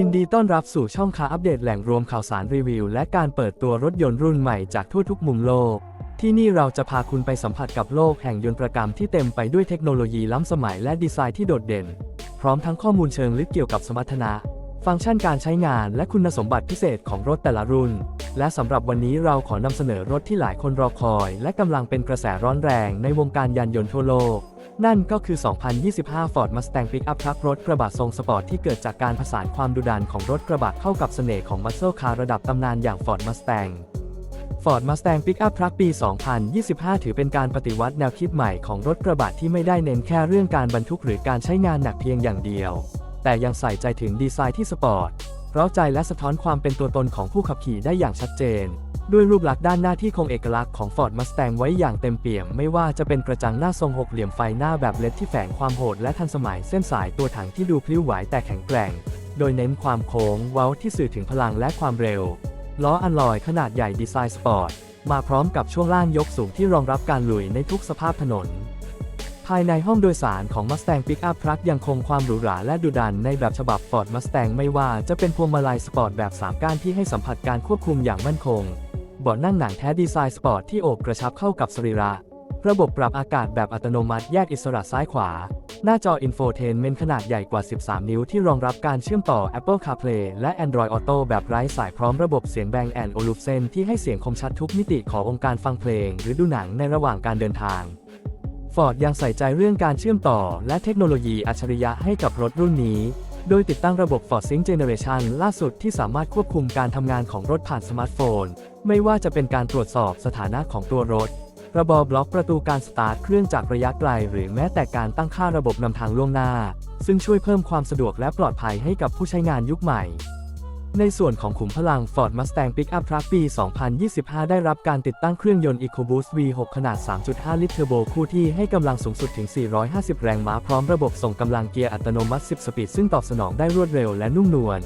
ยินดีต้อนรับสู่ช่องคาอัปเดตแหล่งรวมข่าวสารรีวิว และการเปิดตัวรถยนต์รุ่นใหม่จากทั่วทุกมุมโลก ที่นี่เราจะพาคุณไปสัมผัสกับโลกแห่งยนต์ประกรรมที่เต็มไปด้วยเทคโนโลยีล้ำสมัยและดีไซน์ที่โดดเด่น พร้อมทั้งข้อมูลเชิงลึกเกี่ยวกับสมรรถนะ ฟังก์ชันการใช้งานและคุณสมบัติพิเศษของรถแต่ละรุ่น และสำหรับวันนี้เราขอนำเสนอรถที่หลายคนรอคอย และกำลังเป็นกระแสร้อนแรงในวงการยานยนต์ทั่วโลก นั่นก็คือ 2025 Ford Mustang Pickup Truck รถกระบะทรงสปอร์ตที่เกิดจากการผสานความดุดันของรถกระบะเข้ากับเสน่ห์ของ Muscle Car ระดับตำนานอย่าง Ford Mustang Ford Mustang Pickup Truck ปี 2025 ถือเป็นการปฏิวัติแนวคิดใหม่ของรถกระบะที่ไม่ได้เน้นแค่เรื่องการบรรทุกหรือการใช้งานหนักเพียงอย่างเดียว แต่ยังใส่ใจถึงดีไซน์ที่สปอร์ต เร้าใจและสะท้อนความเป็นตัวตนของผู้ขับขี่ได้อย่างชัดเจน ด้วยรูปลักษณ์ด้านหน้าที่คงเอกลักษณ์ของ Ford Mustang ไว้อย่างเต็มเปี่ยม ไม่ว่าจะเป็นกระจังหน้าทรงหกเหลี่ยมไฟหน้าแบบเล็ดที่แฝงความโหดและทันสมัยเส้นสายตัวถังที่ดูพลิ้วไหวแต่แข็งแกร่ง โดยเน้นความโค้งเว้าที่สื่อถึงพลังและความเร็ว ล้ออัลลอยขนาดใหญ่ดีไซน์สปอร์ตมาพร้อมกับช่วงล่างยกสูงที่รองรับการลุยในทุกสภาพถนน ภายในห้องโดยสารของ Mustang Pickup Truck ยังคงความหรูหราและดุดันในแบบฉบับ Ford Mustang ไม่ว่าจะเป็นพวงมาลัยสปอร์ตแบบ 3 ก้านที่ให้สัมผัสการควบคุมอย่างมั่นคงเบาะนั่งหนังแท้ดีไซน์สปอร์ตที่โอบกระชับเข้ากับสรีระ ระบบปรับอากาศแบบอัตโนมัติแยกอิสระซ้ายขวา หน้าจอ Infotainment ขนาดใหญ่กว่า 13 นิ้วที่รองรับการเชื่อมต่อ Apple CarPlay และ Android Auto แบบไร้สายพร้อมระบบเสียง Bang Olufsen ที่ให้เสียงคมชัดทุกมิติขององค์การฟังเพลง หรือดูหนังในระหว่างการเดินทาง Ford ยังใส่ใจเรื่องการเชื่อมต่อและเทคโนโลยีอัจฉริยะให้กับรถรุ่นนี้ โดยติดตั้งระบบ Ford Sync Generation ล่าสุดที่สามารถควบคุมการทำงานของรถผ่านสมาร์ทโฟน ไม่ว่าจะเป็นการตรวจสอบสถานะของตัวรถ ระบบบล็อกประตูการสตาร์ทเครื่องจากระยะไกล หรือแม้แต่การตั้งค่าระบบนำทางล่วงหน้า ซึ่งช่วยเพิ่มความสะดวกและปลอดภัยให้กับผู้ใช้งานยุคใหม่ ในส่วนของขุมพลัง Ford Mustang Pickup Truck ปี 2025 ได้รับการติดตั้งเครื่องยนต์ EcoBoost V6 ขนาด 3.5 ลิตรเทอร์โบคู่ที่ให้กำลังสูงสุดถึง 450 แรงม้าพร้อมระบบส่งกำลังเกียร์อัตโนมัติ 10 สปีดซึ่งตอบสนองได้รวดเร็วและนุ่มนวล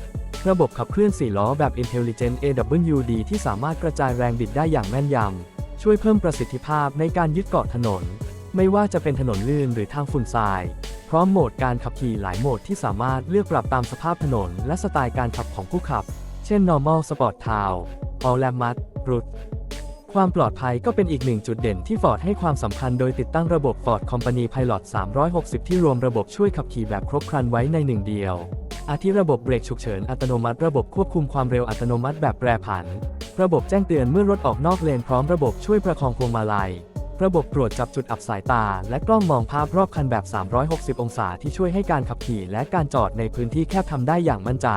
ระบบขับเคลื่อน 4 ล้อแบบ Intelligent AWD ที่สามารถกระจายแรงบิดได้อย่างแม่นยำ ช่วยเพิ่มประสิทธิภาพในการยึดเกาะถนน ไม่ว่าจะเป็นถนนลื่นหรือทางฝุ่นทราย พร้อมโหมดการขับขี่หลายโหมดที่สามารถเลือกปรับตามสภาพถนนและสไตล์การขับของผู้ขับ เช่น normal sport town all l a m a t route ความปลอดภัยก็เป็นอีกหนึ่งจุดเด่นที่ Ford ให้ความสำคัญโดยติดตั้งระบบ Ford Company Pilot 360 ที่รวมระบบช่วยขับขี่แบบครบครันไว้ในหนึ่งเดียว อาทิระบบเบรกฉุกเฉินอัตโนมัติ ระบบควบคุมความเร็วอัตโนมัติแบบแปรผัน ระบบแจ้งเตือนเมื่อรถออกนอกเลนพร้อมระบบช่วยประคองพวงมาลัย ระบบตรวจจับจุดอับสายตา และกล้องมองภาพรอบคันแบบ 360 องศาที่ช่วยให้การขับขี่และการจอดในพื้นที่แคบทำได้อย่างมั่นใจ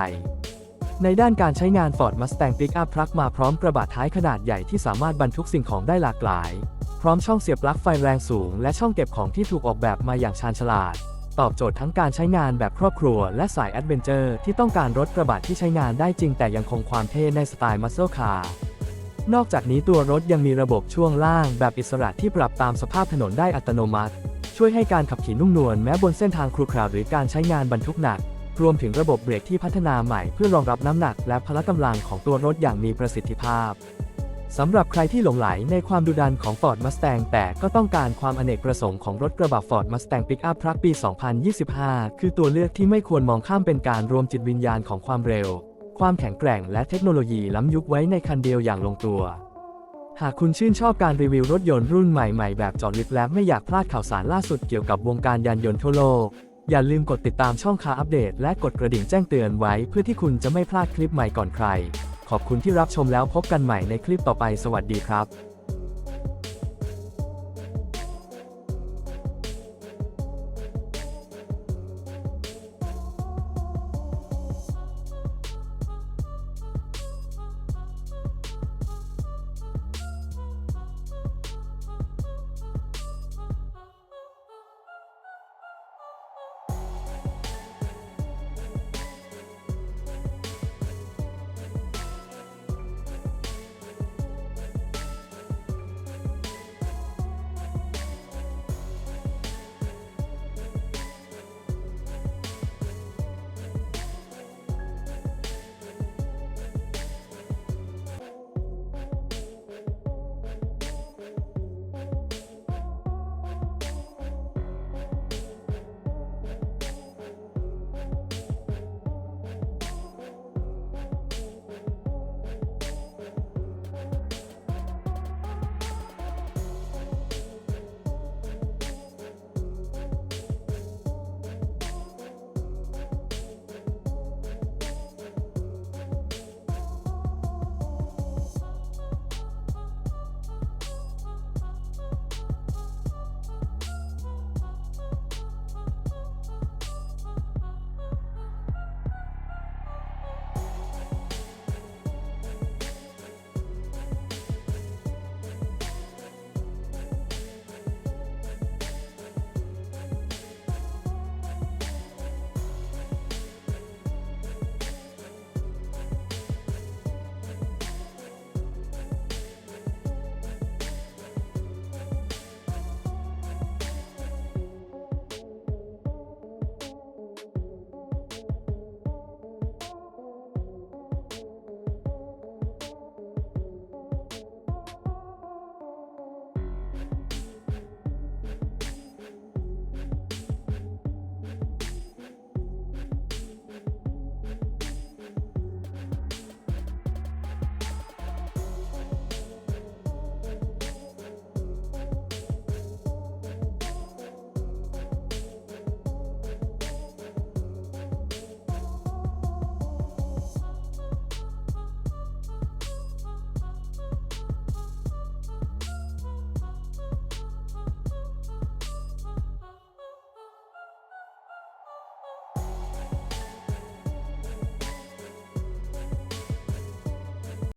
ในด้านการใช้งาน Ford Mustang Pickup Truck มาพร้อมกระบะท้ายขนาดใหญ่ที่สามารถบรรทุกสิ่งของได้หลากหลาย พร้อมช่องเสียบปลั๊กไฟแรงสูง และช่องเก็บของที่ถูกออกแบบมาอย่างชาญฉลาด ตอบโจทย์ทั้งการใช้งานแบบครอบครัว และสายแอดเวนเจอร์ที่ต้องการรถกระบะที่ใช้งานได้จริง แต่ยังคงความเท่ในสไตล์ Muscle Car นอกจากนี้ตัวรถยังมีระบบช่วงล่างแบบอิสระที่ปรับตามสภาพถนนได้อัตโนมัติ ช่วยให้การขับขี่นุ่มนวลแม้บนเส้นทางครุขระหรือการใช้งานบรรทุกหนัก รวมถึงระบบเบรกที่พัฒนาใหม่เพื่อรองรับน้ำหนักและพละกำลังของตัวรถอย่างมีประสิทธิภาพสำหรับใครที่หลงไหลในความดุดันของ Ford Mustang แต่ก็ต้องการความอเนกประสงค์ของรถกระบะ Ford Mustang Pickup Truck ปี 2025 คือตัวเลือกที่ไม่ควรมองข้ามเป็นการรวมจิตวิญญาณของความเร็ว ความแข็งแกร่งและเทคโนโลยีล้ำยุคไว้ในคันเดียวอย่างลงตัว หากคุณชื่นชอบการรีวิวรถยนต์รุ่นใหม่ๆ แบบจอดลึกและไม่อยากพลาดข่าวสารล่าสุดเกี่ยวกับวงการยานยนต์ทั่วโลก อย่าลืมกดติดตามช่องคาอัปเดต และกดกระดิ่งแจ้งเตือนไว้เพื่อที่คุณจะไม่พลาดคลิปใหม่ก่อนใคร ขอบคุณที่รับชมแล้วพบกันใหม่ในคลิปต่อไปสวัสดีครับ